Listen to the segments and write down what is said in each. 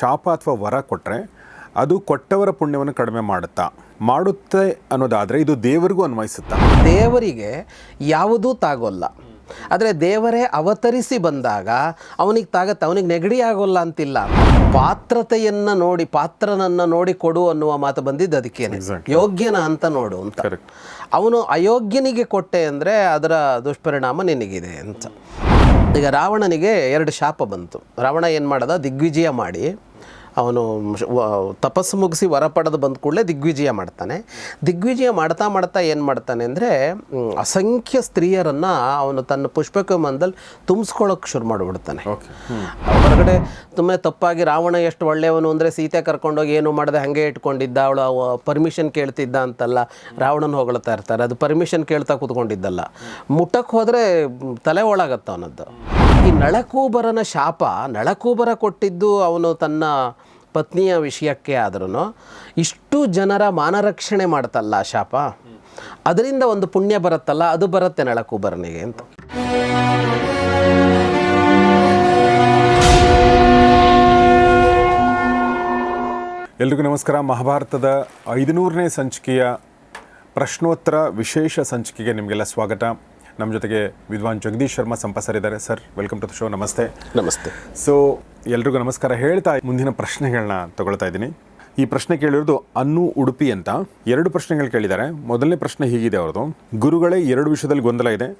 ಶಾಪ ಅಥವಾ ವರ ಕೊಟ್ಟರೆ ಅದು ಕೊಟ್ಟವರ ಪುಣ್ಯವನ್ನು ಕಡಿಮೆ ಮಾಡುತ್ತಾ? ಮಾಡುತ್ತೆ ಅನ್ನೋದಾದರೆ ಇದು ದೇವರಿಗೂ ಅನ್ವಯಿಸುತ್ತಾ? ದೇವರಿಗೆ ಯಾವುದೂ ತಾಗೋಲ್ಲ. ಆದರೆ ದೇವರೇ ಅವತರಿಸಿ ಬಂದಾಗ ಅವನಿಗೆ ತಾಗತ್ತೆ ಅವನಿಗೆ ನೆಗಡಿ ಆಗೋಲ್ಲ ಅಂತಿಲ್ಲ. ಪಾತ್ರತೆಯನ್ನು ನೋಡಿ ಪಾತ್ರನನ್ನು ನೋಡಿ ಕೊಡು ಅನ್ನುವ ಮಾತು ಬಂದಿದ್ದು ಅದಕ್ಕೇನೆ. ಯೋಗ್ಯನ ಅಂತ ನೋಡು ಅಂತ. ಅವನು ಅಯೋಗ್ಯನಿಗೆ ಕೊಟ್ಟೆ ಅಂದರೆ ಅದರ ದುಷ್ಪರಿಣಾಮ ನಿನಗಿದೆ ಅಂತ. ಈಗ ರಾವಣನಿಗೆ ಎರಡು ಶಾಪ ಬಂತು. ರಾವಣ ಏನು ಮಾಡ್ದ? ದಿಗ್ವಿಜಯ ಮಾಡಿ ಅವನು ತಪಸ್ಸು ಮುಗಿಸಿ ವರ ಪಡೆದು ಬಂದ ಕೂಡಲೇ ದಿಗ್ವಿಜಯ ಮಾಡ್ತಾನೆ. ದಿಗ್ವಿಜಯ ಮಾಡ್ತಾ ಮಾಡ್ತಾ ಏನು ಮಾಡ್ತಾನೆ ಅಂದರೆ ಅಸಂಖ್ಯ ಸ್ತ್ರೀಯರನ್ನು ಅವನು ತನ್ನ ಪುಷ್ಪಕಮಂದಲ್ಲಿ ತುಂಬಿಸ್ಕೊಳ್ಳೋಕೆ ಶುರು ಮಾಡಿಬಿಡ್ತಾನೆ. ಹೊರಗಡೆ ತುಂಬ ತಪ್ಪಾಗಿ ರಾವಣ ಎಷ್ಟು ಒಳ್ಳೆಯವನು ಅಂದರೆ ಸೀತೆ ಕರ್ಕೊಂಡೋಗಿ ಏನು ಮಾಡದೆ ಹಾಗೆ ಇಟ್ಕೊಂಡಿದ್ದ ಅವಳು ಪರ್ಮಿಷನ್ ಕೇಳ್ತಿದ್ದ ಅಂತಲ್ಲ ರಾವಣನ ಹೊಗಳ್ತಾ ಇರ್ತಾರೆ. ಅದು ಪರ್ಮಿಷನ್ ಕೇಳ್ತಾ ಕೂತ್ಕೊಂಡಿದ್ದಲ್ಲ. ಮುಟ್ಟಕ್ಕೆ ಹೋದರೆ ತಲೆ ಒಳಗತ್ತ ಅವನದ್ದು. ಈ ನಳಕೂಬರನ ಶಾಪ, ನಳಕೂಬರ ಕೊಟ್ಟಿದ್ದು ಅವನು ತನ್ನ ಪತ್ನಿಯ ವಿಷಯಕ್ಕೆ ಆದ್ರೂ ಇಷ್ಟು ಜನರ ಮಾನರಕ್ಷಣೆ ಮಾಡ್ತಲ್ಲ ಆ ಶಾಪ. ಅದರಿಂದ ಒಂದು ಪುಣ್ಯ ಬರುತ್ತಲ್ಲ, ಅದು ಬರುತ್ತೆ ನಳಕೂಬರನಿಗೆ ಅಂತ. ಎಲ್ರಿಗೂ ನಮಸ್ಕಾರ. ಮಹಾಭಾರತದ ಐದುನೂರನೇ ಸಂಚಿಕೆಯ ಪ್ರಶ್ನೋತ್ತರ ವಿಶೇಷ ಸಂಚಿಕೆಗೆ ನಿಮಗೆಲ್ಲ ಸ್ವಾಗತ. ನಮ್ಮ ಜೊತೆಗೆ Vidwan Jagadish Sharma ಸಂಪಸರಿದ್ದಾರೆ. Sir welcome to the show ನಮಸ್ತೆ. ನಮಸ್ತೆ. ಸೊ ಎಲ್ರಿಗೂ ನಮಸ್ಕಾರ. ಹೇಳ್ತಾ ಮುಂದಿನ ಪ್ರಶ್ನೆಗಳನ್ನ ತಗೊಳ್ತಾ ಇದ್ದೀನಿ. ಈ ಪ್ರಶ್ನೆ ಕೇಳಿರೋದು ಅನ್ನು ಉಡುಪಿ ಅಂತ. ಎರಡು ಪ್ರಶ್ನೆಗಳು ಕೇಳಿದ್ದಾರೆ. ಮೊದಲನೇ ಪ್ರಶ್ನೆ ಹೀಗಿದೆ ಅವ್ರದ್ದು. ಗುರುಗಳೇ ಎರಡು ವಿಷಯದಲ್ಲಿ ಗೊಂದಲ ಇದೆ.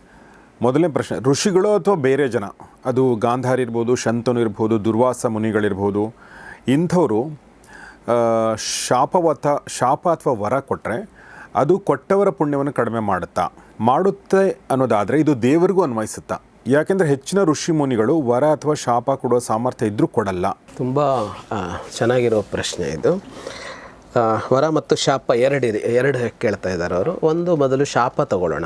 ಮೊದಲನೇ ಪ್ರಶ್ನೆ ಋಷಿಗಳು ಅಥವಾ ಬೇರೆ ಜನ? ಅದು ಗಾಂಧಾರಿ ಇರ್ಬೋದು ಶಂತನು ಇರ್ಬೋದು ದುರ್ವಾಸ ಮುನಿಗಳಿರ್ಬೋದು. ಇಂಥವರು ಶಾಪವತ ಶಾಪ ಅಥವಾ ವರ ಕೊಟ್ಟರೆ ಅದು ಕೊಟ್ಟವರ ಪುಣ್ಯವನ್ನು ಕಡಿಮೆ ಮಾಡುತ್ತಾ? ಮಾಡುತ್ತೆ ಅನ್ನೋದಾದರೆ ಇದು ದೇವರಿಗೂ ಅನ್ವಯಿಸುತ್ತಾ? ಯಾಕೆಂದರೆ ಹೆಚ್ಚಿನ ಋಷಿ ಮುನಿಗಳು ವರ ಅಥವಾ ಶಾಪ ಕೊಡುವ ಸಾಮರ್ಥ್ಯ ಇದ್ದರೂ ಕೊಡಲ್ಲ. ತುಂಬ ಚೆನ್ನಾಗಿರೋ ಪ್ರಶ್ನೆ ಇದು. ವರ ಮತ್ತು ಶಾಪ ಎರಡಿದೆ ಎರಡು ಕೇಳ್ತಾ ಇದ್ದಾರೆ ಅವರು. ಒಂದು ಮೊದಲು ಶಾಪ ತಗೊಳ್ಳೋಣ.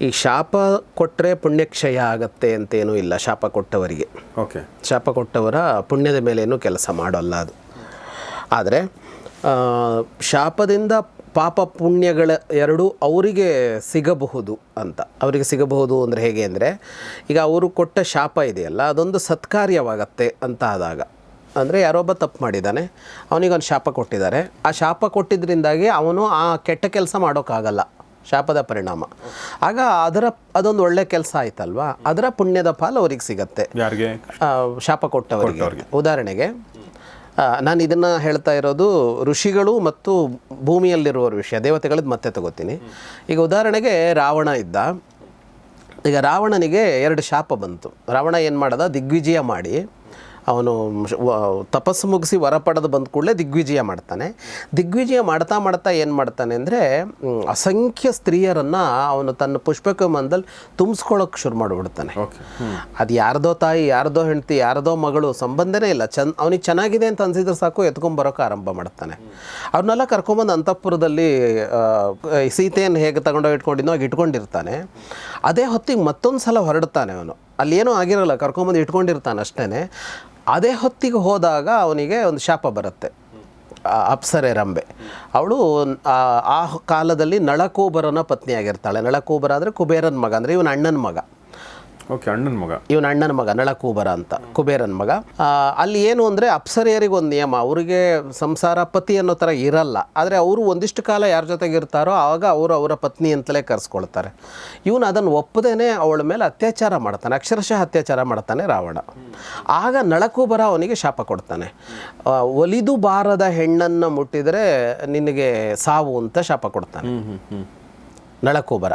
ಈ ಶಾಪ ಕೊಟ್ಟರೆ ಪುಣ್ಯಕ್ಷಯ ಆಗತ್ತೆ ಅಂತೇನೂ ಇಲ್ಲ ಶಾಪ ಕೊಟ್ಟವರಿಗೆ. ಓಕೆ. ಶಾಪ ಕೊಟ್ಟವರ ಪುಣ್ಯದ ಮೇಲೇನೂ ಕೆಲಸ ಮಾಡೋಲ್ಲ ಅದು. ಆದರೆ ಶಾಪದಿಂದ ಪಾಪ ಪುಣ್ಯಗಳ ಎರಡು ಅವರಿಗೆ ಸಿಗಬಹುದು ಅಂತ. ಅವರಿಗೆ ಸಿಗಬಹುದು ಅಂದರೆ ಹೇಗೆ ಅಂದರೆ ಈಗ ಅವರು ಕೊಟ್ಟ ಶಾಪ ಇದೆಯಲ್ಲ ಅದೊಂದು ಸತ್ಕಾರ್ಯವಾಗತ್ತೆ ಅಂತ ಆದಾಗ. ಅಂದರೆ ಯಾರೊಬ್ಬ ತಪ್ಪು ಮಾಡಿದ್ದಾನೆ ಅವನಿಗೊಂದು ಶಾಪ ಕೊಟ್ಟಿದ್ದಾರೆ. ಆ ಶಾಪ ಕೊಟ್ಟಿದ್ದರಿಂದಾಗಿ ಅವನು ಆ ಕೆಟ್ಟ ಕೆಲಸ ಮಾಡೋಕ್ಕಾಗಲ್ಲ ಶಾಪದ ಪರಿಣಾಮ. ಆಗ ಅದರ ಅದೊಂದು ಒಳ್ಳೆ ಕೆಲಸ ಆಯ್ತಲ್ವಾ? ಅದರ ಪುಣ್ಯದ ಪಾಲು ಅವ್ರಿಗೆ ಸಿಗತ್ತೆ. ಶಾಪ ಕೊಟ್ಟವರಿಗೆ. ಉದಾಹರಣೆಗೆ ನಾನು ಇದನ್ನು ಹೇಳ್ತಾ ಇರೋದು ಋಷಿಗಳು ಮತ್ತು ಭೂಮಿಯಲ್ಲಿರುವವ್ರ ವಿಷಯ. ದೇವತೆಗಳದ್ದು ಮತ್ತೆ ತಗೋತೀನಿ. ಈಗ ಉದಾಹರಣೆಗೆ ರಾವಣ ಇದ್ದ. ಈಗ ರಾವಣನಿಗೆ ಎರಡು ಶಾಪ ಬಂತು. ರಾವಣ ಏನು ಮಾಡ್ದ? ದಿಗ್ವಿಜಯ ಮಾಡಿ. ಅವನು ತಪಸ್ಸು ಮುಗಿಸಿ ವರ ಪಡೆದು ಬಂದ ಕೂಡಲೇ ದಿಗ್ವಿಜಯ ಮಾಡ್ತಾನೆ. ದಿಗ್ವಿಜಯ ಮಾಡ್ತಾ ಮಾಡ್ತಾ ಏನು ಮಾಡ್ತಾನೆ ಅಂದರೆ ಅಸಂಖ್ಯ ಸ್ತ್ರೀಯರನ್ನು ಅವನು ತನ್ನ ಪುಷ್ಪಕಮಂದಲ್ಲಿ ತುಂಬಿಸ್ಕೊಳ್ಳೋಕೆ ಶುರು ಮಾಡಿಬಿಡ್ತಾನೆ. ಓಕೆ ಅದು ಯಾರ್ದೋ ತಾಯಿ ಯಾರ್ದೋ ಹೆಂಡತಿ ಯಾರ್ದೋ ಮಗಳು ಸಂಬಂಧನೇ ಇಲ್ಲ. ಚೆನ್ನ ಅವನಿಗೆ ಚೆನ್ನಾಗಿದೆ ಅಂತ ಅನ್ಸಿದ್ರೆ ಸಾಕು ಎತ್ಕೊಂಬರೋಕೆ ಆರಂಭ ಮಾಡ್ತಾನೆ. ಅವ್ರನ್ನೆಲ್ಲ ಕರ್ಕೊಂಬಂದು ಅಂತಃಪುರದಲ್ಲಿ ಸೀತೆಯನ್ನು ಹೇಗೆ ತಗೊಂಡೋಗಿ ಇಟ್ಕೊಂಡಿದ್ನೋ ಹಾಗೆ ಇಟ್ಕೊಂಡಿರ್ತಾನೆ. ಅದೇ ಹೊತ್ತಿಗೆ ಮತ್ತೊಂದು ಸಲ ಹೊರಡ್ತಾನೆ ಅವನು. ಅಲ್ಲಿ ಏನೂ ಆಗಿರಲ್ಲ, ಕರ್ಕೊಂಬಂದು ಇಟ್ಕೊಂಡಿರ್ತಾನೆ ಅಷ್ಟೇ ಅದೇ ಹೊತ್ತಿಗೆ ಹೋದಾಗ ಅವನಿಗೆ ಒಂದು ಶಾಪ ಬರುತ್ತೆ. ಅಪ್ಸರೆ ರಂಬೆ. ಅವಳು, ಆ ಕಾಲದಲ್ಲಿ ನಳಕೂಬರನ ಪತ್ನಿಯಾಗಿರ್ತಾಳೆ. ನಳಕೂಬರ ಅಂದರೆ ಕುಬೇರನ ಮಗ, ಅಂದರೆ ಇವನ ಅಣ್ಣನ ಮಗ. ಓಕೆ ಅಣ್ಣನ ಮಗ. ಇವನ ಅಣ್ಣನ ಮಗ ನಳಕೂಬರ ಅಂತ ಕುಬೇರನ ಮಗ. ಅಲ್ಲಿ ಏನು ಅಂದರೆ ಅಪ್ಸರೆಯರಿಗೆ ಒಂದು ನಿಯಮ ಅವರಿಗೆ ಸಂಸಾರ ಪತಿ ಅನ್ನೋ ಥರ ಇರಲ್ಲ. ಆದರೆ ಅವರು ಒಂದಿಷ್ಟು ಕಾಲ ಯಾರ ಜೊತೆಗೆ ಇರ್ತಾರೋ ಆವಾಗ ಅವರು ಅವರ ಪತ್ನಿ ಅಂತಲೇ ಕರೆಸ್ಕೊಳ್ತಾರೆ. ಇವನು ಅದನ್ನು ಒಪ್ಪದೇನೆ ಅವಳ ಮೇಲೆ ಅತ್ಯಾಚಾರ ಮಾಡ್ತಾನೆ ಅಕ್ಷರಶಃ ಅತ್ಯಾಚಾರ ಮಾಡ್ತಾನೆ ರಾವಣ. ಆಗ ನಳಕೂಬರ ಅವನಿಗೆ ಶಾಪ ಕೊಡ್ತಾನೆ. ಒಲಿದು ಬಾರದ ಹೆಣ್ಣನ್ನು ಮುಟ್ಟಿದರೆ ನಿನಗೆ ಸಾವು ಅಂತ ಶಾಪ ಕೊಡ್ತಾನೆ. ನಳಕೂಬರ.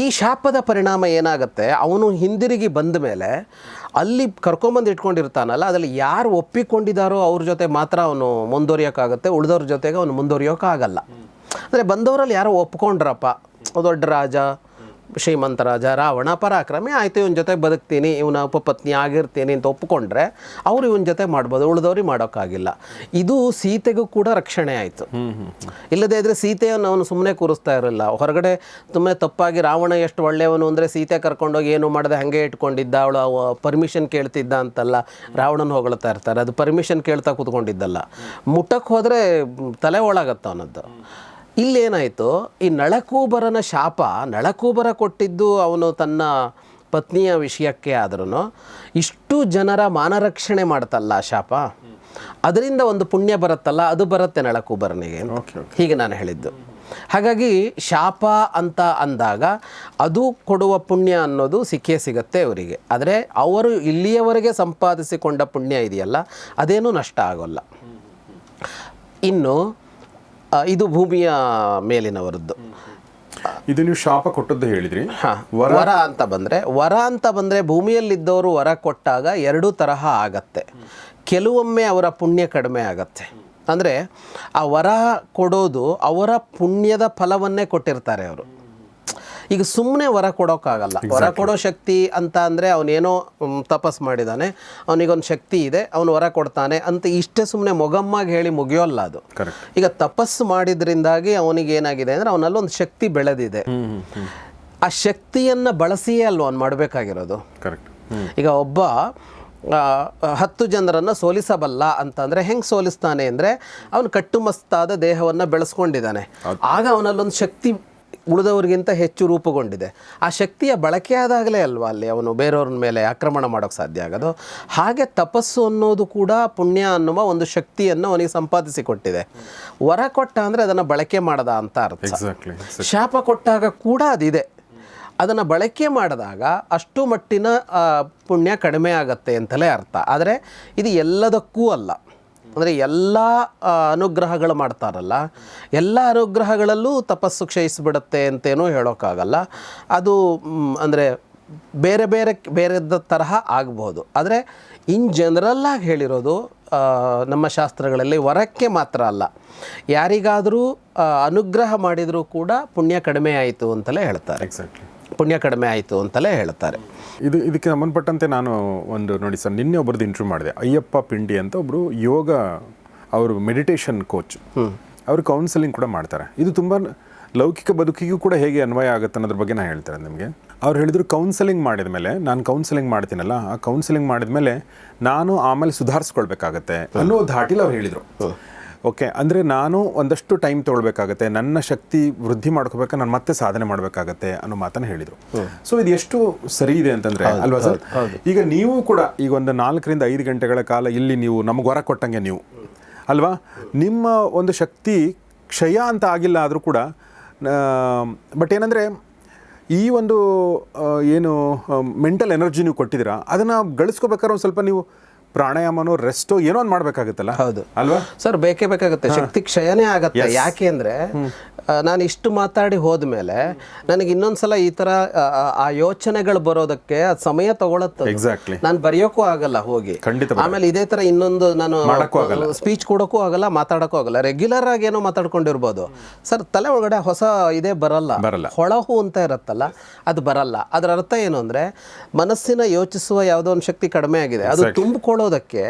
ಈ ಶಾಪದ ಪರಿಣಾಮ ಏನಾಗುತ್ತೆ? ಅವನು ಹಿಂದಿರುಗಿ ಬಂದ ಮೇಲೆ ಅಲ್ಲಿ ಕರ್ಕೊಂಬಂದು ಇಟ್ಕೊಂಡಿರ್ತಾನಲ್ಲ, ಅದರಲ್ಲಿ ಯಾರು ಒಪ್ಪಿಕೊಂಡಿದ್ದಾರೋ ಅವ್ರ ಜೊತೆ ಮಾತ್ರ ಅವನು ಮುಂದುವರಿಯೋಕ್ಕಾಗುತ್ತೆ, ಉಳಿದವ್ರ ಜೊತೆಗೆ ಅವನು ಮುಂದುವರಿಯೋಕ್ಕಾಗಲ್ಲ. ಅಂದರೆ ಬಂದವರಲ್ಲಿ ಯಾರೋ ಒಪ್ಕೊಂಡ್ರಪ್ಪ ದೊಡ್ಡ ರಾಜ ಶ್ರೀಮಂತ ರಾಜ ರಾವಣ ಪರಾಕ್ರಮಿ. ಆಯಿತು ಇವನ ಜೊತೆ ಬದುಕ್ತೀನಿ ಇವನ ಉಪಪತ್ನಿ ಆಗಿರ್ತೀನಿ ಅಂತ ಒಪ್ಪಿಕೊಂಡ್ರೆ ಅವರು ಇವನ ಜೊತೆ ಮಾಡ್ಬೋದು ಉಳಿದವ್ರಿಗೆ ಮಾಡೋಕ್ಕಾಗಿಲ್ಲ. ಇದು ಸೀತೆಗೂ ಕೂಡ ರಕ್ಷಣೆ ಆಯಿತು. ಇಲ್ಲದೇ ಇದ್ದರೆ ಸೀತೆಯನ್ನು ಅವನು ಸುಮ್ಮನೆ ಕೂರಿಸ್ತಾ ಇರಲಿಲ್ಲ. ಹೊರಗಡೆ ಸುಮ್ಮನೆ ತಪ್ಪಾಗಿ ರಾವಣ ಎಷ್ಟು ಒಳ್ಳೆಯವನು ಅಂದರೆ ಸೀತೆ ಕರ್ಕೊಂಡೋಗಿ ಏನು ಮಾಡದೆ ಹಾಗೆ ಇಟ್ಕೊಂಡಿದ್ದ ಅವಳು ಪರ್ಮಿಷನ್ ಕೇಳ್ತಿದ್ದ ಅಂತಲ್ಲ ರಾವಣನ ಹೊಗಳ್ತಾ ಇರ್ತಾರೆ. ಅದು ಪರ್ಮಿಷನ್ ಕೇಳ್ತಾ ಕೂತ್ಕೊಂಡಿದ್ದಲ್ಲ. ಮುಟ್ಟಕ್ಕೆ ಹೋದರೆ ತಲೆ ಒಳಗತ್ತ ಅವನದ್ದು. ಇಲ್ಲೇನಾಯಿತು? ಈ ನಳಕೂಬರನ ಶಾಪ ನಳಕೂಬರ ಕೊಟ್ಟಿದ್ದು ಅವನು ತನ್ನ ಪತ್ನಿಯ ವಿಷಯಕ್ಕೆ ಆದ್ರೂ ಇಷ್ಟು ಜನರ ಮಾನರಕ್ಷಣೆ ಮಾಡ್ತಲ್ಲ ಶಾಪ. ಅದರಿಂದ ಒಂದು ಪುಣ್ಯ ಬರುತ್ತಲ್ಲ ಅದು ಬರುತ್ತೆ ನಳಕೂಬರನಿಗೆ ಹೀಗೆ ನಾನು ಹೇಳಿದ್ದು. ಹಾಗಾಗಿ ಶಾಪ ಅಂತ ಅಂದಾಗ ಅದು ಕೊಡುವ ಪುಣ್ಯ ಅನ್ನೋದು ಸಿಕ್ಕೇ ಸಿಗತ್ತೆ ಅವರಿಗೆ. ಆದರೆ ಅವರು ಇಲ್ಲಿಯವರೆಗೆ ಸಂಪಾದಿಸಿಕೊಂಡ ಪುಣ್ಯ ಇದೆಯಲ್ಲ ಅದೇನೂ ನಷ್ಟ ಆಗೋಲ್ಲ. ಇನ್ನು ಇದು ಭೂಮಿಯ ಮೇಲಿನವರದ್ದು. ಇದು ನೀವು ಶಾಪ ಕೊಟ್ಟದ್ದು ಹೇಳಿದ್ರಿ. ಹಾಂ ವರ ಅಂತ ಬಂದರೆ ವರ ಅಂತ ಬಂದರೆ ಭೂಮಿಯಲ್ಲಿದ್ದವರು ವರ ಕೊಟ್ಟಾಗ ಎರಡು ತರಹ ಆಗತ್ತೆ. ಕೆಲವೊಮ್ಮೆ ಅವರ ಪುಣ್ಯ ಕಡಿಮೆ ಆಗತ್ತೆ. ಅಂದರೆ ಆ ವರ ಕೊಡೋದು ಅವರ ಪುಣ್ಯದ ಫಲವನ್ನೇ ಕೊಟ್ಟಿರ್ತಾರೆ ಅವರು. ಈಗ ಸುಮ್ಮನೆ ವರ ಕೊಡೋಕ್ಕಾಗಲ್ಲ ವರ ಕೊಡೋ ಶಕ್ತಿ ಅಂತ ಅಂದರೆ ಅವನೇನೋ ತಪಸ್ ಮಾಡಿದ್ದಾನೆ ಅವನಿಗೊಂದು ಶಕ್ತಿ ಇದೆ ಅವನು ವರ ಕೊಡ್ತಾನೆ ಅಂತ ಇಷ್ಟೇ ಸುಮ್ಮನೆ ಮೊಗಮ್ಮಾಗಿ ಹೇಳಿ ಮುಗಿಯೋಲ್ಲ ಅದು. ಈಗ ತಪಸ್ಸು ಮಾಡಿದ್ರಿಂದಾಗಿ ಅವನಿಗೆ ಏನಾಗಿದೆ ಅಂದರೆ ಅವನಲ್ಲಿ ಒಂದು ಶಕ್ತಿ ಬೆಳೆದಿದೆ. ಆ ಶಕ್ತಿಯನ್ನು ಬಳಸಿಯೇ ಅಲ್ವ ಅವ್ನು ಮಾಡಬೇಕಾಗಿರೋದು? ಕರೆಕ್ಟ್ ಈಗ ಒಬ್ಬ ಹತ್ತು ಜನರನ್ನು ಸೋಲಿಸಬಲ್ಲ ಅಂತಂದರೆ ಹೆಂಗೆ ಸೋಲಿಸ್ತಾನೆ ಅಂದರೆ ಅವನು ಕಟ್ಟುಮಸ್ತಾದ ದೇಹವನ್ನು ಬೆಳೆಸ್ಕೊಂಡಿದ್ದಾನೆ. ಆಗ ಅವನಲ್ಲೊಂದು ಶಕ್ತಿ ಉಳಿದವ್ರಿಗಿಂತ ಹೆಚ್ಚು ರೂಪುಗೊಂಡಿದೆ. ಆ ಶಕ್ತಿಯ ಬಳಕೆಯಾದಾಗಲೇ ಅಲ್ವಾ ಅಲ್ಲಿ ಅವನು ಬೇರೆಯವ್ರ ಮೇಲೆ ಆಕ್ರಮಣ ಮಾಡೋಕ್ಕೆ ಸಾಧ್ಯ ಆಗೋದು? ಹಾಗೆ ತಪಸ್ಸು ಅನ್ನೋದು ಕೂಡ ಪುಣ್ಯ ಅನ್ನುವ ಒಂದು ಶಕ್ತಿಯನ್ನು ಅವನಿಗೆ ಸಂಪಾದಿಸಿಕೊಟ್ಟಿದೆ. ವರ ಕೊಟ್ಟ ಅಂದರೆ ಅದನ್ನು ಬಳಕೆ ಮಾಡದ ಅಂತ ಅರ್ಥ. ಶಾಪ ಕೊಟ್ಟಾಗ ಕೂಡ ಅದಿದೆ. ಅದನ್ನು ಬಳಕೆ ಮಾಡಿದಾಗ ಅಷ್ಟು ಮಟ್ಟಿನ ಪುಣ್ಯ ಕಡಿಮೆ ಆಗತ್ತೆ ಅಂತಲೇ ಅರ್ಥ. ಆದರೆ ಇದು ಎಲ್ಲದಕ್ಕೂ ಅಲ್ಲ. ಅಂದರೆ ಎಲ್ಲ ಅನುಗ್ರಹಗಳು ಮಾಡ್ತಾರಲ್ಲ, ಎಲ್ಲ ಅನುಗ್ರಹಗಳಲ್ಲೂ ತಪಸ್ಸು ಕ್ಷಯಿಸಿಬಿಡುತ್ತೆ ಅಂತೇನೂ ಹೇಳೋಕ್ಕಾಗಲ್ಲ. ಅದು ಅಂದರೆ ಬೇರೆ ಬೇರೆ, ಬೇರೆದ ತರಹ ಆಗ್ಬೋದು. ಆದರೆ ಇನ್ ಜನರಲ್ಲಾಗಿ ಹೇಳಿರೋದು ನಮ್ಮ ಶಾಸ್ತ್ರಗಳಲ್ಲಿ ವರಕ್ಕೆ ಮಾತ್ರ ಅಲ್ಲ. ಯಾರಿಗಾದರೂ ಅನುಗ್ರಹ ಮಾಡಿದರೂ ಕೂಡ ಪುಣ್ಯ ಕಡಿಮೆ ಆಯಿತು ಅಂತಲೇ ಹೇಳ್ತಾರೆ. ಎಕ್ಸಾಕ್ಟ್ಲಿ ಪುಣ್ಯ ಕಡಿಮೆ ಆಯಿತು ಅಂತಲೇ ಹೇಳ್ತಾರೆ ಇದು ಇದಕ್ಕೆ ಸಂಬಂಧಪಟ್ಟಂತೆ ನಾನು ಒಂದು ನೋಡಿ ಸರ್ ನಿನ್ನೆ ಒಬ್ಬರದ್ದು ಇಂಟರ್ವ್ಯೂ ಮಾಡಿದೆ. ಅಯ್ಯಪ್ಪ ಪಿಂಡಿ ಅಂತ ಒಬ್ಬರು ಯೋಗ ಅವರು ಮೆಡಿಟೇಷನ್ ಕೋಚ್ ಅವರು ಕೌನ್ಸಿಲಿಂಗ್ ಕೂಡ ಮಾಡ್ತಾರೆ. ಇದು ತುಂಬ ಲೌಕಿಕ ಬದುಕಿಗೂ ಕೂಡ ಹೇಗೆ ಅನ್ವಯ ಆಗುತ್ತೆ ಅನ್ನೋದ್ರ ಬಗ್ಗೆ ನಾನು ಹೇಳ್ತಾರೆ ನಿಮಗೆ. ಅವ್ರು ಹೇಳಿದ್ರು ಕೌನ್ಸಿಲಿಂಗ್ ಮಾಡಿದ ಮೇಲೆ ನಾನು ಕೌನ್ಸಿಲಿಂಗ್ ಮಾಡ್ತೀನಲ್ಲ ಆ ಕೌನ್ಸಿಲಿಂಗ್ ಮಾಡಿದ ಮೇಲೆ ನಾನು ಆಮೇಲೆ ಸುಧಾರಿಸ್ಕೊಳ್ಬೇಕಾಗತ್ತೆ ಅನ್ನೋ ಧಾಟಿಲಿ ಅವ್ರು ಹೇಳಿದರು. ಓಕೆ ಅಂದರೆ ನಾನು ಒಂದಷ್ಟು ಟೈಮ್ ತೊಗೊಳ್ಬೇಕಾಗತ್ತೆ ನನ್ನ ಶಕ್ತಿ ವೃದ್ಧಿ ಮಾಡ್ಕೋಬೇಕು? ನಾನು ಮತ್ತೆ ಸಾಧನೆ ಮಾಡಬೇಕಾಗತ್ತೆ ಅನ್ನೋ ಮಾತನ್ನು ಹೇಳಿದರು. ಸೊ ಇದು ಎಷ್ಟು ಸರಿ ಇದೆ ಅಂತಂದರೆ ಅಲ್ವಾ ಸರ್? ಈಗ ನೀವು ಕೂಡ ಈಗ ಒಂದು ನಾಲ್ಕರಿಂದ ಐದು ಗಂಟೆಗಳ ಕಾಲ ಇಲ್ಲಿ ನೀವು ನಮಗೆ ಹೊರ ಕೊಟ್ಟಂಗೆ ನೀವು ಅಲ್ವಾ? ನಿಮ್ಮ ಒಂದು ಶಕ್ತಿ ಕ್ಷಯ ಅಂತ ಆಗಿಲ್ಲ ಆದರೂ ಕೂಡ ಬಟ್ ಏನಂದರೆ ಈ ಒಂದು ಏನು ಮೆಂಟಲ್ ಎನರ್ಜಿ ನೀವು ಕೊಟ್ಟಿದ್ದೀರಾ ಅದನ್ನು ಗಳಿಸ್ಕೋಬೇಕಾದ್ರೆ ಒಂದು ಸ್ವಲ್ಪ ನೀವು ಪ್ರಾಣಾಯಾಮನೋ ರೆಸ್ಟೋ ಏನೋ ಒಂದು ಮಾಡಬೇಕಾಗುತ್ತಲ್ಲ? ಹೌದು. ಅಲ್ವಾ? ಸರ್ ಬೇಕೇ ಬೇಕಾಗುತ್ತೆ. ಶಕ್ತಿ ಕ್ಷಯನೇ ಆಗತ್ತೆ. ಯಾಕೆ ಅಂದರೆ ನಾನು ಇಷ್ಟು ಮಾತಾಡಿ ಹೋದ್ಮೇಲೆ ನನಗೆ ಇನ್ನೊಂದ್ಸಲ ಈ ಥರ ಆ, ಯೋಚನೆಗಳು ಬರೋದಕ್ಕೆ ಅದು ಸಮಯ ತಗೊಳತ್ತೆ ಎಕ್ಸಾಕ್ಟ್ಲಿ ನಾನು ಬರೆಯೋಕ್ಕೂ ಆಗಲ್ಲ ಹೋಗಿ. ಖಂಡಿತ ಆಮೇಲೆ ಇದೇ ತರ ಇನ್ನೊಂದು ನಾನು. ಸ್ಪೀಚ್ ಕೊಡೋಕ್ಕೂ ಆಗಲ್ಲ ಮಾತಾಡೋಕ್ಕೂ ಆಗಲ್ಲ. ರೆಗ್ಯುಲರ್ ಆಗಿ ಏನೋ ಮಾತಾಡ್ಕೊಂಡಿರ್ಬೋದು. ಸರ್ ತಲೆ ಒಳಗಡೆ ಹೊಸ ಇದೇ ಬರಲ್ಲ. ಬರಲ್ಲ. ಹೊಳಹು ಅಂತ ಇರುತ್ತಲ್ಲ ಅದು ಬರಲ್ಲ. ಅದರ ಅರ್ಥ ಏನು ಅಂದ್ರೆ ಮನಸ್ಸಿನ ಯೋಚಿಸುವ ಯಾವುದೋ ಒಂದು ಶಕ್ತಿ ಕಡಿಮೆ ಆಗಿದೆ. ಅದು ತುಂಬಿಕೊಳ್ಳೋದಕ್ಕೆ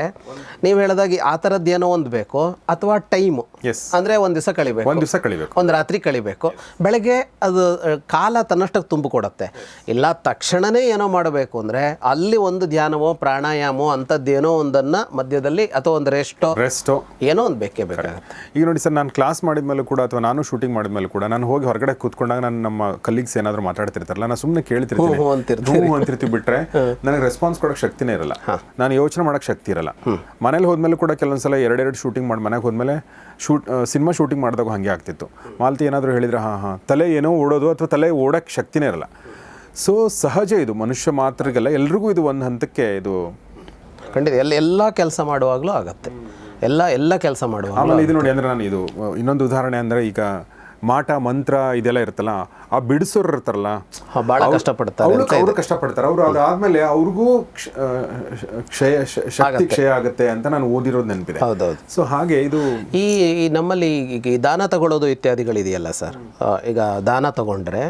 ನೀವು ಹೇಳಿದಾಗ ಆ ಥರದ್ದು ಏನೋ ಒಂದು ಬೇಕು ಅಥವಾ ಟೈಮು. ಅಂದ್ರೆ ಒಂದ್ ದಿವಸ ಕಳಿಬೇಕು. ಒಂದು ದಿವಸ ಕಳಿಬೇಕು. ಒಂದು ರಾತ್ರಿ ಕಳಿಬೇಕು. ಬೆಳಗ್ಗೆ ಅದು ಕಾಲ ತನ್ನಷ್ಟಕ್ಕೆ ತುಂಬಿಕೊಡತ್ತೆ ಇಲ್ಲ ತಕ್ಷಣನೇ ಏನೋ ಮಾಡಬೇಕು ಅಂದರೆ ಅಲ್ಲಿ ಒಂದು ಧ್ಯಾನವೋ ಪ್ರಾಣಾಯಾಮೋ ಅಂಥದ್ದೇನೋ ಒಂದನ್ನು ಮಧ್ಯದಲ್ಲಿ ಅಥವಾ ಒಂದು ರೆಸ್ಟೋ ರೆಸ್ಟೋ. ಏನೋ ಒಂದು ಬೇಕೇ ಬೇಕಾಗುತ್ತೆ. ಈಗ ನೋಡಿ ಸರ್ ನಾನು ಕ್ಲಾಸ್ ಮಾಡಿದ್ಮೇಲೂ ಕೂಡ ಅಥವಾ ನಾನು ಶೂಟಿಂಗ್ ಮಾಡಿದ್ಮೇಲೂ ಕೂಡ ನಾನು ಹೋಗಿ ಹೊರಗಡೆ ಕೂತ್ಕೊಂಡಾಗ ನಾನು ನಮ್ಮ ಕಲೀಗ್ಸ್ ಏನಾದರೂ ಮಾತಾಡ್ತಿರ್ತಾರಲ್ಲ ನಾನು ಸುಮ್ಮನೆ ಕೇಳ್ತಿರ್ತೀನಿ. ಹ್ಞೂ ಅಂತಿರ್ತೀರಿ. ಹ್ಞೂ ಅಂತಿರ್ತೀವಿ ಬಿಟ್ರೆ ನನಗೆ ರೆಸ್ಪಾನ್ಸ್ ಕೊಡೋಕೆ ಶಕ್ತಿನೇ ಇರಲ್ಲ. ನಾನು ಯೋಚನೆ ಮಾಡೋಕೆ ಶಕ್ತಿ ಇರಲ್ಲ. ಮನೇಲಿ ಹೋದ್ಮೇಲೆ ಕೂಡ ಕೆಲವೊಂದ್ಸಲ ಎರಡೆರಡು ಶೂಟಿಂಗ್ ಮಾಡಿ ಮನೆಗೆ ಹೋದ್ಮೇಲೆ ಶೂಟ್ ಸಿನಿಮಾ ಶೂಟಿಂಗ್ ಮಾಡಿದಾಗ ಹಾಗೆ ಆಗ್ತಿತ್ತು. ಮಾಲ್ತಿ ಏನಾದರೂ ಹೇಳಿದರೆ ಹಾಂ ಹಾಂ ತಲೆ ಏನೋ ಓಡೋದು ಅಥವಾ ತಲೆ ಓಡೋಕ್ಕೆ ಶಕ್ತಿನೇ ಇರಲ್ಲ. ಸೊ ಸಹಜ ಇದು ಮನುಷ್ಯ ಮಾತ್ರಗೆಲ್ಲ ಎಲ್ರಿಗೂ ಇದು ಒಂದು ಹಂತಕ್ಕೆ ಇದು ಖಂಡಿತ ಎಲ್ಲ ಎಲ್ಲ ಕೆಲಸ ಮಾಡುವಾಗಲೂ ಆಗತ್ತೆ. ಎಲ್ಲ ಎಲ್ಲ ಕೆಲಸ ಮಾಡುವಾಗ ಆಮೇಲೆ ಇದು ನೋಡಿ ಅಂದರೆ ನಾನು ಇದು ಇನ್ನೊಂದು ಉದಾಹರಣೆ ಅಂದರೆ ಈಗ ಮಾಟ ಮಂತ್ರ ಇದೆಲ್ಲ ಇರುತ್ತಲ್ಲ ಆ ಬಿಡಿಸೋರು ಇರ್ತಾರಲ್ಲ ಭಾಳ ಕಷ್ಟಪಡ್ತಾರೆ ಅವ್ರು ಅವರು ಕಷ್ಟಪಡ್ತಾರೆ. ಅವ್ರು ಅದಾದ್ಮೇಲೆ ಅವ್ರಿಗೂ ಕ್ಷ- ಕ್ಷಯ ಶಕ್ತಿ ಕ್ಷಯ ಆಗುತ್ತೆ ಅಂತ ನಾನು ಓದಿರೋದು ನೆನಪಿದೆ. ಹೌದೌದು. ಸೊ ಹಾಗೆ ಇದು ಈ ನಮ್ಮಲ್ಲಿ ಈಗ ಈ ದಾನ ತಗೊಳ್ಳೋದು ಇತ್ಯಾದಿಗಳಿದೆಯಲ್ಲ ಸರ್? ಈಗ ದಾನ ತಗೊಂಡ್ರೆ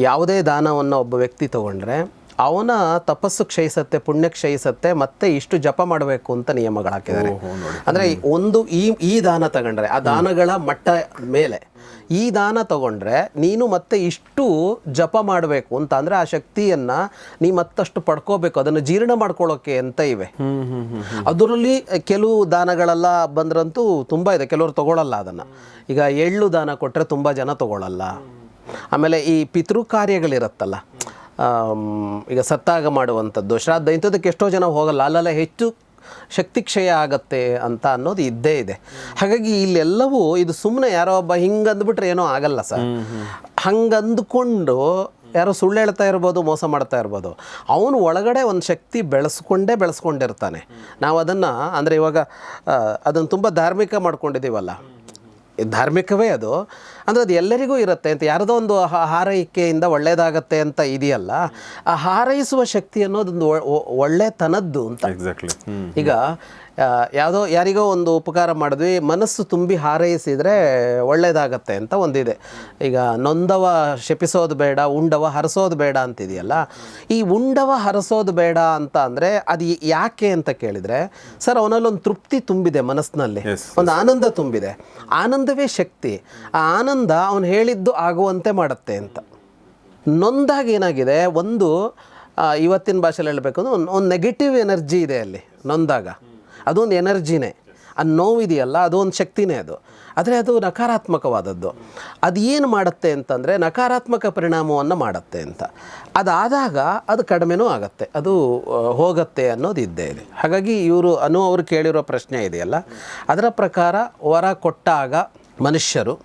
ಯಾವುದೇ ದಾನವನ್ನು ಒಬ್ಬ ವ್ಯಕ್ತಿ ತಗೊಂಡ್ರೆ ಅವನ ತಪಸ್ಸು ಕ್ಷಯಿಸತ್ತೆ ಪುಣ್ಯ ಕ್ಷಯಿಸತ್ತೆ ಮತ್ತೆ ಇಷ್ಟು ಜಪ ಮಾಡಬೇಕು ಅಂತ ನಿಯಮಗಳು ಹಾಕಿದ್ದಾರೆ ಅಂದರೆ ಒಂದು ಈ ಈ ದಾನ ತಗೊಂಡ್ರೆ ಆ ದಾನಗಳ ಮಟ್ಟ ಮೇಲೆ ಈ ದಾನ ತಗೊಂಡ್ರೆ ನೀನು ಮತ್ತೆ ಇಷ್ಟು ಜಪ ಮಾಡಬೇಕು ಅಂತ ಅಂದರೆ ಆ ಶಕ್ತಿಯನ್ನು ನೀ ಮತ್ತಷ್ಟು ಪಡ್ಕೋಬೇಕು ಅದನ್ನು ಜೀರ್ಣ ಮಾಡ್ಕೊಳ್ಳೋಕೆ ಅಂತ ಇವೆ. ಅದರಲ್ಲಿ ಕೆಲವು ದಾನಗಳೆಲ್ಲ ಬಂದ್ರಂತೂ ತುಂಬ ಇದೆ ಕೆಲವರು ತಗೊಳ್ಳಲ್ಲ ಅದನ್ನು. ಈಗ ಎಳ್ಳು ದಾನ ಕೊಟ್ಟರೆ ತುಂಬ ಜನ ತಗೊಳ್ಳಲ್ಲ ಆಮೇಲೆ ಈ ಪಿತೃ ಕಾರ್ಯಗಳಿರುತ್ತಲ್ಲ ಈಗ ಸತ್ತಾಗ ಮಾಡುವಂಥದ್ದು. ಶ್ರಾದ್ದ ಇಂಥದಕ್ಕೆ ಎಷ್ಟೋ ಜನ ಹೋಗಲ್ಲ. ಅಲ್ಲೆಲ್ಲ ಹೆಚ್ಚು ಶಕ್ತಿ ಕ್ಷಯ ಆಗತ್ತೆ ಅಂತ ಅನ್ನೋದು ಇದ್ದೇ ಇದೆ. ಹಾಗಾಗಿ ಇಲ್ಲೆಲ್ಲವೂ ಇದು ಸುಮ್ಮನೆ ಯಾರೋ ಒಬ್ಬ ಹಿಂಗಂದ್ಬಿಟ್ರೆ ಏನೋ ಆಗಲ್ಲ ಸರ್. ಹಂಗೆ ಅಂದ್ಕೊಂಡು ಯಾರೋ ಸುಳ್ಳು ಹೇಳ್ತಾ ಇರ್ಬೋದು ಮೋಸ ಮಾಡ್ತಾ ಇರ್ಬೋದು. ಅವನು ಒಳಗಡೆ ಒಂದು ಶಕ್ತಿ ಬೆಳೆಸ್ಕೊಂಡೇ ಬೆಳೆಸ್ಕೊಂಡಿರ್ತಾನೆ. ನಾವು ಅದನ್ನು ಅಂದರೆ ಇವಾಗ ಅದನ್ನು ತುಂಬ ಧಾರ್ಮಿಕ ಮಾಡ್ಕೊಂಡಿದ್ದೀವಲ್ಲ. ಧಾರ್ಮಿಕವೇ ಅದು. ಅಂದರೆ ಅದು ಎಲ್ಲರಿಗೂ ಇರುತ್ತೆ ಅಂತ ಯಾರದೋ ಒಂದು ಹಾರೈಕೆಯಿಂದ ಒಳ್ಳೆಯದಾಗತ್ತೆ ಅಂತ ಇದೆಯಲ್ಲ ಆ ಹಾರೈಸುವ ಶಕ್ತಿ ಅನ್ನೋದೊಂದು ಒಳ್ಳೆತನದ್ದು ಅಂತ. ಎಕ್ಸಾಕ್ಟ್ಲಿ ಈಗ ಯಾವುದೋ ಯಾರಿಗೋ ಒಂದು ಉಪಕಾರ ಮಾಡಿದ್ವಿ ಮನಸ್ಸು ತುಂಬಿ ಹಾರೈಸಿದರೆ ಒಳ್ಳೆಯದಾಗತ್ತೆ ಅಂತ ಒಂದಿದೆ. ಈಗ ನೊಂದವ ಶಪಿಸೋದು ಬೇಡ ಉಂಡವ ಹರಸೋದು ಬೇಡ ಅಂತಿದೆಯಲ್ಲ ಈ ಉಂಡವ ಹರಸೋದು ಬೇಡ ಅಂತ ಅಂದರೆ ಅದು ಯಾಕೆ ಅಂತ ಕೇಳಿದರೆ ಸರ್ ಅವನಲ್ಲೊಂದು ತೃಪ್ತಿ ತುಂಬಿದೆ ಮನಸ್ಸಿನಲ್ಲಿ ಒಂದು ಆನಂದ ತುಂಬಿದೆ. ಆನಂದವೇ ಶಕ್ತಿ. ಆ ಆನಂದ ಅವನು ಹೇಳಿದ್ದು ಆಗುವಂತೆ ಮಾಡುತ್ತೆ ಅಂತ. ನೊಂದಾಗ ಏನಾಗಿದೆ ಒಂದು ಇವತ್ತಿನ ಭಾಷೆಯಲ್ಲಿ ಹೇಳಬೇಕು ಒಂದು ನೆಗೆಟಿವ್ ಎನರ್ಜಿ ಇದೆ ಅಲ್ಲಿ ನೊಂದಾಗ. ಅದೊಂದು ಎನರ್ಜಿನೇ. ಆ ನೋವಿದೆಯಲ್ಲ ಅದು ಒಂದು ಶಕ್ತಿನೇ ಅದು. ಆದರೆ ಅದು ನಕಾರಾತ್ಮಕವಾದದ್ದು. ಅದು ಏನು ಮಾಡುತ್ತೆ ಅಂತಂದರೆ ನಕಾರಾತ್ಮಕ ಪರಿಣಾಮವನ್ನು ಮಾಡುತ್ತೆ ಅಂತ. ಅದಾದಾಗ ಅದು ಕಡಿಮೆನೂ ಆಗುತ್ತೆ. ಅದು ಹೋಗುತ್ತೆ ಅನ್ನೋದು ಇದ್ದೇ ಇದೆ. ಹಾಗಾಗಿ ಇವರು ಅನು ಅವರು ಕೇಳಿರೋ ಪ್ರಶ್ನೆ ಇದೆಯಲ್ಲ, ಅದರ ಪ್ರಕಾರ ವರ ಕೊಟ್ಟಾಗ ಮನುಷ್ಯರು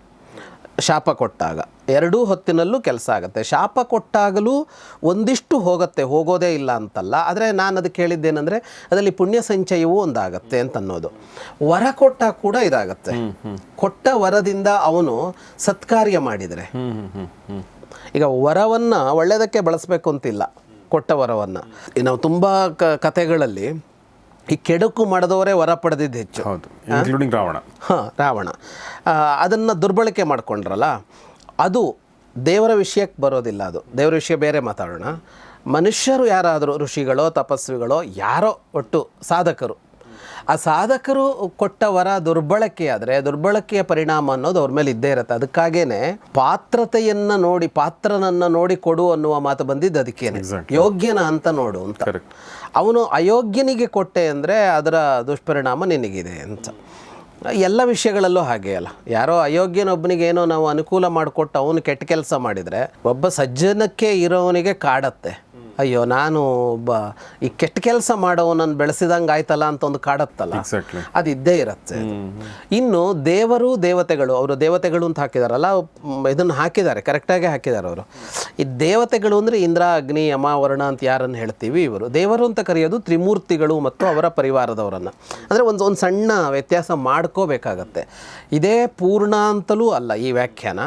ಶಾಪ ಕೊಟ್ಟಾಗ ಎರಡೂ ಹೊತ್ತಿನಲ್ಲೂ ಕೆಲಸ ಆಗುತ್ತೆ. ಶಾಪ ಕೊಟ್ಟಾಗಲೂ ಒಂದಿಷ್ಟು ಹೋಗುತ್ತೆ ಹೋಗೋದೇ ಇಲ್ಲ ಅಂತಲ್ಲ. ಆದರೆ ನಾನು ಅದಕ್ಕೆ ಹೇಳಿದ್ದೇನೆಂದರೆ ಅದರಲ್ಲಿ ಪುಣ್ಯ ಸಂಚಯವೂ ಒಂದಾಗತ್ತೆ ಅಂತ ಅನ್ನೋದು ವರ ಕೊಟ್ಟಾಗ ಕೂಡ ಇದಾಗತ್ತೆ. ಕೊಟ್ಟ ವರದಿಂದ ಅವನು ಸತ್ಕಾರ್ಯ ಮಾಡಿದರೆ. ಈಗ ವರವನ್ನು ಒಳ್ಳೆಯದಕ್ಕೆ ಬಳಸಬೇಕು ಅಂತಿಲ್ಲ ಕೊಟ್ಟ ವರವನ್ನು. ನಾವು ತುಂಬ ಕ ಕಥೆಗಳಲ್ಲಿ ಈ ಕೆಡುಕು ಮಾಡಿದವರೇ ವರ ಪಡೆದಿದ್ದು ಹೆಚ್ಚು. ಹೌದು ರಾವಣ. ಹಾಂ ರಾವಣ. ಅದನ್ನು ದುರ್ಬಳಕೆ ಮಾಡ್ಕೊಂಡ್ರಲ್ಲ? ಅದು ದೇವರ ವಿಷಯಕ್ಕೆ ಬರೋದಿಲ್ಲ ಅದು. ದೇವರ ವಿಷಯ ಬೇರೆ ಮಾತಾಡೋಣ. ಮನುಷ್ಯರು ಯಾರಾದರೂ ಋಷಿಗಳೋ ತಪಸ್ವಿಗಳೋ ಯಾರೋ ಒಟ್ಟು ಸಾಧಕರು. ಆ ಸಾಧಕರು ಕೊಟ್ಟ ವರ ದುರ್ಬಳಕೆ ಆದರೆ ದುರ್ಬಳಕೆಯ ಪರಿಣಾಮ ಅನ್ನೋದು ಅವ್ರ ಮೇಲೆ ಇದ್ದೇ ಇರುತ್ತೆ. ಅದಕ್ಕಾಗೇನೆ ಪಾತ್ರತೆಯನ್ನು ನೋಡಿ ಪಾತ್ರನನ್ನು ನೋಡಿ ಕೊಡು ಅನ್ನುವ ಮಾತು ಬಂದಿದ್ದು ಅದಕ್ಕೇನೆ. ಯೋಗ್ಯನ ಅಂತ ನೋಡು ಅಂತ. ಅವನು ಅಯೋಗ್ಯನಿಗೆ ಕೊಟ್ಟೆ ಅಂದರೆ ಅದರ ದುಷ್ಪರಿಣಾಮ ನಿನಗಿದೆ ಅಂತ. ಎಲ್ಲ ವಿಷಯಗಳಲ್ಲೂ ಹಾಗೆ ಅಲ್ಲ. ಯಾರೋ ಅಯೋಗ್ಯನೊಬ್ಬನಿಗೆ ಏನೋ ನಾವು ಅನುಕೂಲ ಮಾಡಿಕೊಟ್ಟು ಅವನು ಕೆಟ್ಟ ಕೆಲಸ ಮಾಡಿದರೆ ಒಬ್ಬ ಸಜ್ಜನಕ್ಕೆ ಇರೋವನಿಗೆ ಕಾಡತ್ತೆ. ಅಯ್ಯೋ ನಾನು ಒಬ್ಬ ಈ ಕೆಟ್ಟ ಕೆಲಸ ಮಾಡೋವನನ್ನು ಬೆಳೆಸಿದಂಗೆ ಆಯ್ತಲ್ಲ ಅಂತ ಒಂದು ಕಾಡತ್ತಲ್ಲ ಅದು ಇದ್ದೇ ಇರುತ್ತೆ. ಇನ್ನು ದೇವರು ದೇವತೆಗಳು ಅವರು ದೇವತೆಗಳು ಅಂತ ಹಾಕಿದಾರಲ್ಲ ಇದನ್ನು ಹಾಕಿದ್ದಾರೆ ಕರೆಕ್ಟಾಗಿ ಹಾಕಿದ್ದಾರೆ ಅವರು. ಈ ದೇವತೆಗಳು ಅಂದರೆ ಇಂದ್ರ ಅಗ್ನಿ ಯಮ ವರ್ಣ ಅಂತ ಯಾರನ್ನು ಹೇಳ್ತೀವಿ ಇವರು. ದೇವರು ಅಂತ ಕರೆಯೋದು ತ್ರಿಮೂರ್ತಿಗಳು ಮತ್ತು ಅವರ ಪರಿವಾರದವರನ್ನು. ಅಂದರೆ ಒಂದು ಒಂದು ಸಣ್ಣ ವ್ಯತ್ಯಾಸ ಮಾಡ್ಕೋಬೇಕಾಗತ್ತೆ. ಇದೇ ಪೂರ್ಣ ಅಂತಲೂ ಅಲ್ಲ ಈ ವ್ಯಾಖ್ಯಾನ.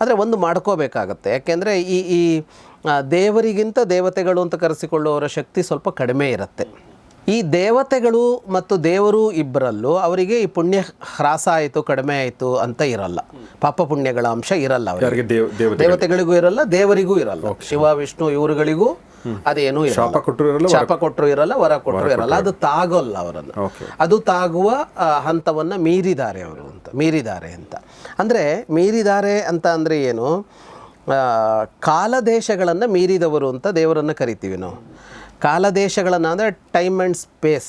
ಆದರೆ ಒಂದು ಮಾಡ್ಕೋಬೇಕಾಗತ್ತೆ. ಯಾಕೆಂದರೆ ಈ ಈ ದೇವರಿಗಿಂತ ದೇವತೆಗಳು ಅಂತ ಕರೆಸಿಕೊಳ್ಳುವವರ ಶಕ್ತಿ ಸ್ವಲ್ಪ ಕಡಿಮೆ ಇರುತ್ತೆ. ಈ ದೇವತೆಗಳು ಮತ್ತು ದೇವರು ಇಬ್ಬರಲ್ಲೂ ಅವರಿಗೆ ಈ ಪುಣ್ಯ ಹ್ರಾಸ ಆಯಿತು ಕಡಿಮೆ ಆಯಿತು ಅಂತ ಇರಲ್ಲ. ಪಾಪ ಪುಣ್ಯಗಳ ಅಂಶ ಇರಲ್ಲ ಅವರಿಗೆ. ದೇವತೆಗಳಿಗೂ. ಇರಲ್ಲ ದೇವರಿಗೂ ಇರಲ್ಲ. ಶಿವ ವಿಷ್ಣು ಇವರುಗಳಿಗೂ ಅದೇನು ಶಾಪ ಕೊಟ್ಟರು ಇರಲ್ಲ ಶಾಪ ಕೊಟ್ಟರು ಇರಲ್ಲ ವರ ಕೊಟ್ಟರು ಇರಲ್ಲ. ಅದು ತಾಗೋಲ್ಲ ಅವರನ್ನು. ಅದು ತಾಗುವ ಹಂತವನ್ನು ಮೀರಿದ್ದಾರೆ ಅವರು ಅಂತ ಮೀರಿದ್ದಾರೆ ಅಂತ. ಅಂದರೆ ಮೀರಿದ್ದಾರೆ ಅಂತ ಅಂದರೆ ಏನು? ಕಾಲದೇಶಗಳನ್ನು ಮೀರಿದವರು ಅಂತ ದೇವರನ್ನು ಕರಿತೀವಿ ನಾವು. ಕಾಲದೇಶಗಳನ್ನು ಅಂದರೆ ಟೈಮ್ ಆ್ಯಂಡ್ ಸ್ಪೇಸ್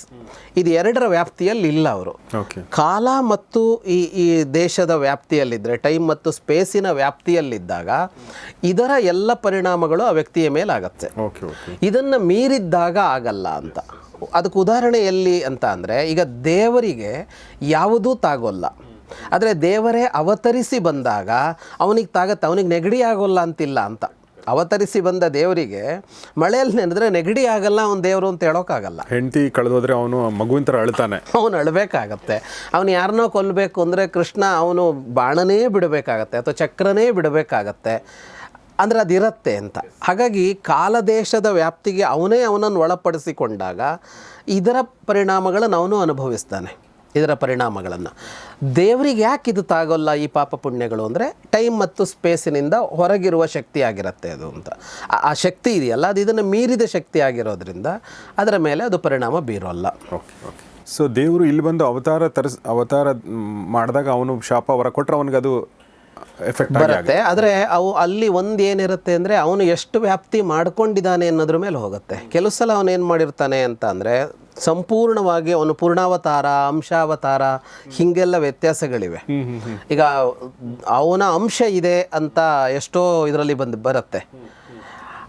ಇದು ಎರಡರ ವ್ಯಾಪ್ತಿಯಲ್ಲಿ ಇಲ್ಲ ಅವರು. ಓಕೆ ಕಾಲ ಮತ್ತು ಈ ಈ ದೇಶದ ವ್ಯಾಪ್ತಿಯಲ್ಲಿದ್ದರೆ ಟೈಮ್ ಮತ್ತು ಸ್ಪೇಸಿನ ವ್ಯಾಪ್ತಿಯಲ್ಲಿದ್ದಾಗ ಇದರ ಎಲ್ಲ ಪರಿಣಾಮಗಳು ಆ ವ್ಯಕ್ತಿಯ ಮೇಲೆ ಆಗತ್ತೆ. ಓಕೆ ಓಕೆ ಇದನ್ನು ಮೀರಿದ್ದಾಗ ಆಗಲ್ಲ ಅಂತ. ಅದಕ್ಕೆ ಉದಾಹರಣೆ ಎಲ್ಲಿ ಅಂತ ಅಂದರೆ ಈಗ ದೇವರಿಗೆ ಯಾವುದೂ ತಾಗೋಲ್ಲ. ಆದರೆ ದೇವರೇ ಅವತರಿಸಿ ಬಂದಾಗ ಅವನಿಗೆ ತಾಗತ್ತೆ ಅವನಿಗೆ ನೆಗಡಿ ಆಗೋಲ್ಲ ಅಂತಿಲ್ಲ ಅಂತ. ಅವತರಿಸಿ ಬಂದ ದೇವರಿಗೆ ಮಳೆಯಲ್ಲಿ ನೆನೆದ್ರೆ ನೆಗಡಿ ಆಗಲ್ಲ ಅವನು ದೇವರು ಅಂತ ಹೇಳೋಕ್ಕಾಗಲ್ಲ ಹೆಂಡತಿ ಕಳೆದೋದ್ರೆ ಅವನು ಮಗುವಿನ ಥರ ಅಳ್ತಾನೆ. ಅವನು ಅಳಬೇಕಾಗತ್ತೆ. ಅವನು ಯಾರನ್ನೋ ಕೊಲ್ಲಬೇಕು ಅಂದರೆ ಕೃಷ್ಣ ಅವನು ಬಾಣನೇ ಬಿಡಬೇಕಾಗತ್ತೆ ಅಥವಾ ಚಕ್ರನೇ ಬಿಡಬೇಕಾಗತ್ತೆ. ಅಂದರೆ ಅದಿರತ್ತೆ ಅಂತ. ಹಾಗಾಗಿ ಕಾಲದೇಶದ ವ್ಯಾಪ್ತಿಗೆ ಅವನೇ ಅವನನ್ನು ಒಳಪಡಿಸಿಕೊಂಡಾಗ ಇದರ ಪರಿಣಾಮಗಳನ್ನು ಅವನು ಅನುಭವಿಸ್ತಾನೆ. ಇದರ ಪರಿಣಾಮಗಳನ್ನು. ದೇವರಿಗೆ ಯಾಕೆ ಇದು ತಾಗೋಲ್ಲ ಈ ಪಾಪ ಪುಣ್ಯಗಳು ಅಂದರೆ ಟೈಮ್ ಮತ್ತು ಸ್ಪೇಸಿನಿಂದ ಹೊರಗಿರುವ ಶಕ್ತಿ ಆಗಿರುತ್ತೆ ಅದು ಅಂತ. ಆ- ಶಕ್ತಿ ಇದೆಯಲ್ಲ ಅದು ಇದನ್ನು ಮೀರಿದ ಶಕ್ತಿ ಆಗಿರೋದ್ರಿಂದ ಅದರ ಮೇಲೆ ಅದು ಪರಿಣಾಮ ಬೀರೋಲ್ಲ. Okay okay. ಸೊ ದೇವರು ಇಲ್ಲಿ ಬಂದು ಅವತಾರ ತರಿಸ್ ಅವತಾರ ಮಾಡಿದಾಗ ಅವನು ಶಾಪ ಹೊರ ಕೊಟ್ಟರೆ ಅವನಿಗೆ ಅದು ಎಫೆಕ್ಟ್ ಬರುತ್ತೆ. ಆದರೆ ಅವು ಅಲ್ಲಿ ಒಂದು ಏನಿರುತ್ತೆ ಅಂದರೆ ಅವನು ಎಷ್ಟು ವ್ಯಾಪ್ತಿ ಮಾಡ್ಕೊಂಡಿದ್ದಾನೆ ಅನ್ನೋದ್ರ ಮೇಲೆ ಹೋಗುತ್ತೆ. ಕೆಲವು ಸಲ ಅವನೇನು ಏನು ಮಾಡಿರ್ತಾನೆ ಅಂತ ಅಂದರೆ ಸಂಪೂರ್ಣವಾಗಿ ಅವನು ಪೂರ್ಣಾವತಾರ ಅಂಶಾವತಾರ ಹೀಗೆಲ್ಲ ವ್ಯತ್ಯಾಸಗಳಿವೆ. ಈಗ ಅವನ ಅಂಶ ಇದೆ ಅಂತ ಎಷ್ಟೋ ಇದರಲ್ಲಿ ಬಂದು ಬರುತ್ತೆ.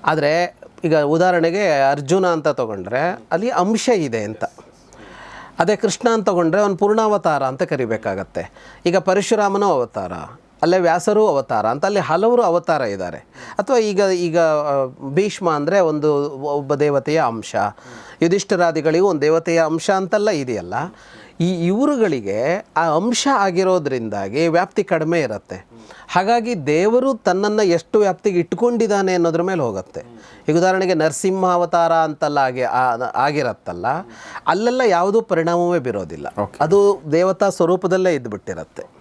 ಆದರೆ ಈಗ ಉದಾಹರಣೆಗೆ ಅರ್ಜುನ ಅಂತ ತಗೊಂಡ್ರೆ ಅಲ್ಲಿ ಅಂಶ ಇದೆ ಅಂತ. ಅದೇ ಕೃಷ್ಣ ಅಂತ ತಗೊಂಡ್ರೆ ಅವನು ಪೂರ್ಣಾವತಾರ ಅಂತ ಕರಿಬೇಕಾಗತ್ತೆ. ಈಗ ಪರಶುರಾಮನೂ ಅವತಾರ. ಅಲ್ಲೇ ವ್ಯಾಸರೂ ಅವತಾರ ಅಂತ ಅಲ್ಲಿ ಹಲವರು ಅವತಾರ ಇದ್ದಾರೆ. ಅಥವಾ ಈಗ ಈಗ ಭೀಷ್ಮ ಅಂದರೆ ಒಂದು ಒಬ್ಬ ದೇವತೆಯ ಅಂಶ. ಯುಧಿಷ್ಠರಾದಿಗಳಿಗೂ ಒಂದು ದೇವತೆಯ ಅಂಶ ಅಂತೆಲ್ಲ ಇದೆಯಲ್ಲ. ಈ ಇವರುಗಳಿಗೆ ಆ ಅಂಶ ಆಗಿರೋದ್ರಿಂದಾಗಿ ವ್ಯಾಪ್ತಿ ಕಡಿಮೆ ಇರುತ್ತೆ. ಹಾಗಾಗಿ ದೇವರು ತನ್ನನ್ನು ಎಷ್ಟು ವ್ಯಾಪ್ತಿಗೆ ಇಟ್ಕೊಂಡಿದ್ದಾನೆ ಅನ್ನೋದ್ರ ಮೇಲೆ ಹೋಗುತ್ತೆ. ಈಗ ಉದಾಹರಣೆಗೆ ನರಸಿಂಹ ಅವತಾರ ಅಂತೆಲ್ಲ ಆಗಿ ಆಗಿರತ್ತಲ್ಲ. ಅಲ್ಲೆಲ್ಲ ಯಾವುದೂ ಪರಿಣಾಮವೇ ಬೀರೋದಿಲ್ಲ. ಅದು ದೇವತಾ ಸ್ವರೂಪದಲ್ಲೇ ಇದ್ದುಬಿಟ್ಟಿರತ್ತೆ